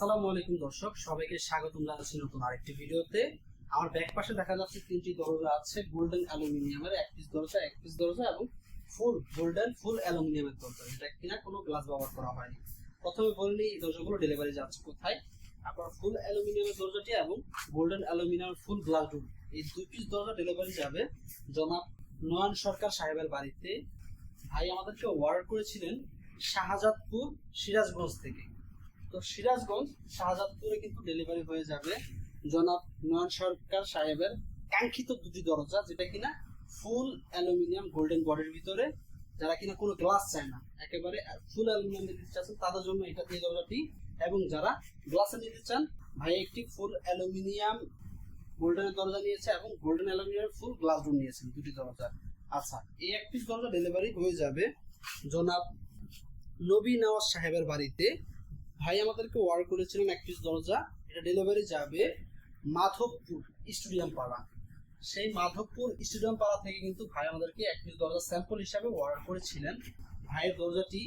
আসসালামু আলাইকুম দর্শক, সবাইকে স্বাগতম জানাচ্ছি নতুন আরেকটি ভিডিওতে। আমার ব্যাক পাশে দেখা যাচ্ছে তিনটি দরজা আছে, গোল্ডেন অ্যালুমিনিয়ামের, এক পিস দরজা, এক পিস দরজা এবং ফুল গোল্ডেন, ফুল অ্যালুমিনিয়ামের দরজা। যেটা কিনা কোনো গ্লাস ব্যবহার করা হয়নি। প্রথমে বললি এই দরজাগুলো ডেলিভারি যাচ্ছে কোথায়। আপনার ফুল অ্যালুমিনিয়ামের দরজাটি এবং গোল্ডেন অ্যালুমিনিয়ামের ফুল গ্লাস ডোর এই দুই পিস দরজা ডেলিভারি যাবে জনাব নয়ন সরকার সাহেবের বাড়িতে। ভাই আমাদেরকে অর্ডার করেছিলেন শাহজাদপুর সিরাজগঞ্জ থেকে। তো সিরাজগঞ্জ, শাহজাদপুরে কিন্তু ডেলিভারি হয়ে যাবে। জনাব নয়ন সরকার সাহেবের কাঙ্ক্ষিত দুটি দরজা, যেটা কিনা ফুল অ্যালুমিনিয়াম গোল্ডেন বডির ভিতরে। যারা কিনা কোনো গ্লাস চায় না, একেবারে ফুল অ্যালুমিনিয়াম নিতে চাচ্ছেন তাদের জন্য এটা এই দরজাটি। এবং যারা গ্লাসে নিতে চান, ভাই একটি ফুল অ্যালুমিনিয়াম গোল্ডেনের দরজা নিয়েছে এবং golden aluminium full glass door নিয়েছেন দুটি দরজা। আচ্ছা এই এক পিস দরজা ডেলিভারি হয়ে যাবে জনাব নবী নওয়াজ সাহেবের বাড়িতে। ভাই আমাদেরকে অর্ডার করেছিলেন এক পিস দরজা। এটা ডেলিভারি যাবে মাধবপুর স্টেডিয়াম পাড়া সেই মাধবপুর স্টেডিয়াম পাড়া থেকে কিন্তু ভাই আমাদেরকে এক পিস দরজা স্যাম্পল হিসাবে অর্ডার করেছিলেন। ভাইয়ের দরজাটি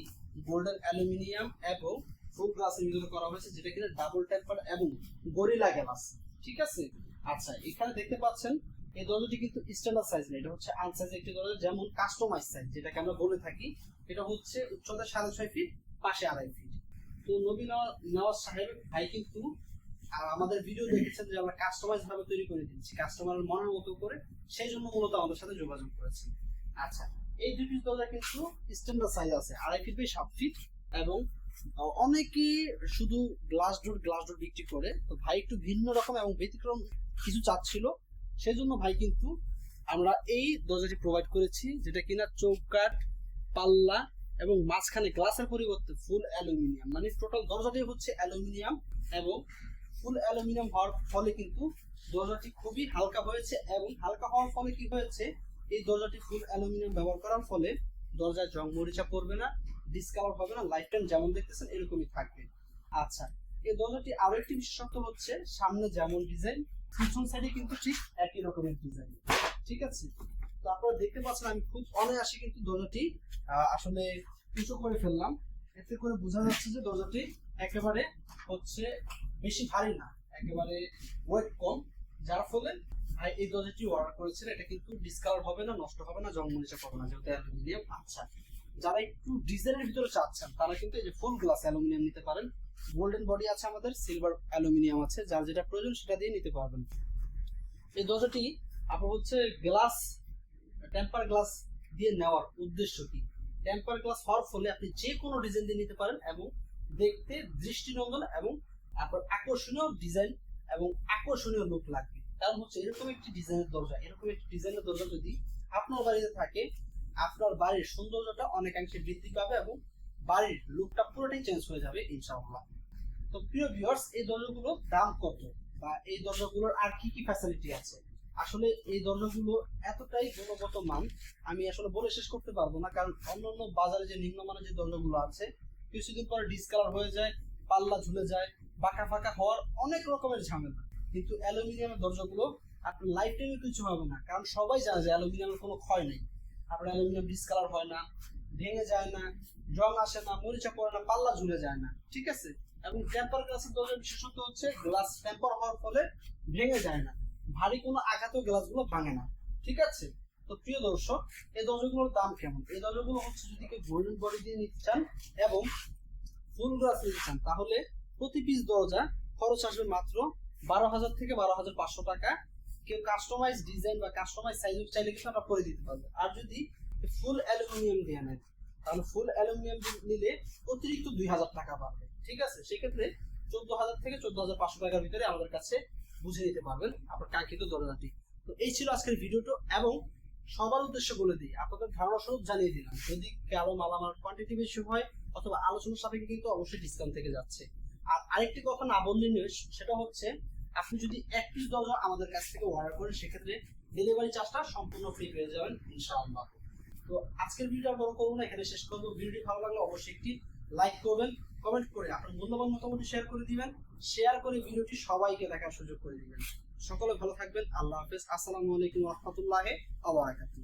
গোল্ডেন অ্যালুমিনিয়াম এবং ফুল গ্লাসের ভিতরে করা হয়েছে, যেটা কিনা ডাবল টেম্পার এবং গরিলা গ্লাস ঠিক আছে? আচ্ছা এখানে দেখতে পাচ্ছেন, এই দরজাটি কিন্তু স্ট্যান্ডার্ড সাইজ না এটা হচ্ছে আনসাইজ একটি দরজা, যেমন কাস্টমাইজ সাইজ যেটাকে আমরা বলে থাকি। এটা হচ্ছে উচ্চতা সাড়ে ছয় ফিট পাশে আড়াই ফিট তো নবী নওয়া- নওয়াজ সাহেব ভাই কিন্তু আমাদের ভিডিও দেখেছেন যে আমরা কাস্টমাইজ ভাবে তৈরি করে দিচ্ছি কাস্টমারের মনের মতো করে সেই জন্য মূলত আমাদের সাথে যোগাযোগ করেছেন। আচ্ছা এই দুটি দরজা কিন্তু স্ট্যান্ডার্ড সাইজ আছে আড়াই ফিট বাই সাত ফিট এবং আহ, অনেকেই শুধু গ্লাস ডোর গ্লাস ডোর বিক্রি করে। তো ভাই একটু ভিন্ন রকম এবং ব্যতিক্রম কিছু চাচ্ছিল। সেই জন্য ভাই কিন্তু আমরা এই দরজাটি প্রোভাইড করেছি যেটা কিনা চৌকাট পাল্লা এবং মাঝখানে গ্লাসের পরিবর্তে ফুল অ্যালুমিনিয়াম মানে টোটাল দরজাটি হচ্ছে অ্যালুমিনিয়াম এবং ফুল অ্যালুমিনিয়াম হওয়ার ফলে কিন্তু দরজাটি খুবই হালকা হয়েছে এবং হালকা হওয়ার ফলে কি হয়েছে? এই দরজাটি ফুল অ্যালুমিনিয়াম ব্যবহার করার ফলে দরজায় জং মরিচা পড়বে না ডিসকালার হবে না লাইফ টাইম যেমন দেখতেছেন এরকমই থাকবে। আচ্ছা এই দরজাটি আরও একটি বিশেষত্ব হচ্ছে সামনে যেমন ডিজাইন পিছন সাইডে কিন্তু ঠিক একই রকমের ডিজাইন ঠিক আছে? তো আপনারা দেখতে পাচ্ছেন আমি খুব অনায়াসে কিন্তু দরজাটি আসলে উঁচু করে ফেললাম। এতে করে বোঝা যাচ্ছে যে দরজাটি একেবারে হচ্ছে বেশি ভারী না, একেবারে ওয়েট কম। যার ফলে এই দরজাটি অর্ডার করেছেন, এটা কিন্তু ডিসকালার হবে না, নষ্ট হবে না জং মরিচা পাবে না, যেহেতু অ্যালুমিনিয়াম আচ্ছা যারা একটু ডিজাইনের ভিতরে চাচ্ছেন, তারা কিন্তু এই যে ফুল গ্লাস অ্যালুমিনিয়াম নিতে পারেন। গোল্ডেন বডি আছে আমাদের সিলভার অ্যালুমিনিয়াম আছে, যার যেটা প্রয়োজন সেটা দিয়ে নিতে পারবেন। এই দরজাটি, আপনার হচ্ছে গ্লাস টেম্পার গ্লাস দিয়ে নেওয়ার উদ্দেশ্য কি? টেম্পার গ্লাস হওয়ার ফলে আপনি যে কোনো ডিজাইন দিয়ে নিতে পারেন এবং দেখতে দৃষ্টিনন্দন এবং আকর্ষণীয় ডিজাইন এবং আকর্ষণীয় লুক লাগবে। কারণ হচ্ছে এরকম একটি ডিজাইনের দরজা, এরকম একটি ডিজাইনের দরজা যদি আপনার বাড়িতে থাকে, আপনার বাড়ির সৌন্দর্যটা অনেকাংশে বৃদ্ধি পাবে এবং বাড়ির লুকটা পুরোটাই চেঞ্জ হয়ে যাবে, ইনশাআল্লাহ। তো প্রিয় ভিউয়ার্স এই দরজাগুলোর দাম কত? বা এই দরজাগুলোর আর কি কি ফ্যাসিলিটি আছে? আসলে এই দরজাগুলো এতটাই গুণগত মান, আমি আসলে বলে শেষ করতে পারব না, কারণ অন্যান্য বাজারে যে নিম্নমানের যে দরজাগুলো আছে, কিছুদিন পরে ডিসকালার হয়ে যায়, পাল্লা ঝুলে যায়, বাঁকা ফাঁকা হওয়ার অনেক রকমের ঝামেলা। কিন্তু অ্যালুমিনিয়ামের দরজাগুলো আপনার লাইফ টাইমে কিছু হবে না, কারণ সবাই জানে যে অ্যালুমিনিয়ামের কোনো ক্ষয় নেই। আপনার অ্যালুমিনিয়াম ডিসকালার হয় না, ভেঙে যায় না জং আসে না, মরিচা পড়ে না, পাল্লা ঝুলে যায় না, ঠিক আছে? এবং টেম্পার গ্লাসের দরজার বিশেষত্ব হচ্ছে গ্লাস টেম্পার হওয়ার ফলে ভেঙে যায় না। ভারী কোনো আঘাতেও গ্লাসগুলো ভাঙে না। ঠিক আছে? তো প্রিয় দর্শক, এই দরজাগুলোর দাম কেমন? এই দরজাগুলো হচ্ছে যদি কেউ গোল্ডেন বডি দিয়ে নিতে চান এবং ফুল গ্লাস নিতে চান, তাহলে প্রতি পিস দরজা খরচ আসবে মাত্র বারো হাজার থেকে বারো হাজার পাঁচশো টাকা। কেউ কাস্টমাইজ ডিজাইন বা কাস্টমাইজ সাইজ চাইলে কিন্তু আমরা করে দিতে পারব আর যদি ফুল অ্যালুমিনিয়াম দিয়ে নেন, তাহলে ফুল অ্যালুমিনিয়াম নিলে অতিরিক্ত দুই হাজার টাকা পাবে ঠিক আছে? সেক্ষেত্রে চোদ্দ হাজার থেকে চোদ্দ হাজার পাঁচশো টাকার ভিতরে আমাদের কাছে বুঝে নিতে পারবেন আপনার কাঙ্ক্ষিত দরজাটি তো এই ছিল আজকের ভিডিওটা এবং সবার উদ্দেশ্যে বলে দিই, আপনাদের ধারণা স্বরূপ জানিয়ে দিলাম। যদি কারও মালামাল কোয়ান্টিটি বেশি হয় অথবা আলোচনার সাপেক্ষে কিন্তু অবশ্যই ডিসকাউন্ট থেকে যাচ্ছে। আর আরেকটি কথা না বললেই সেটা হচ্ছে আপনি যদি এক পিস দরজা আমাদের কাছ থেকে অর্ডার করেন, সেক্ষেত্রে ডেলিভারি চার্জটা সম্পূর্ণ ফ্রি পেয়ে যাবেন ইনশাআল্লাহ। তো আজকের ভিডিওটা বড় করব না, এখানে শেষ করব। ভিডিওটি ভালো লাগলে অবশ্যই একটি লাইক করবেন। মূল্যবান মতামত শেয়ার করে দিবেন শেয়ার করে ভিডিওটি সবাইকে দেখার সুযোগ করে দিবেন। সকলে ভালো থাকবেন, আল্লাহ হাফেজ। আসসালামু আলাইকুম রহমতুল্লাহ আবরাকাতুহ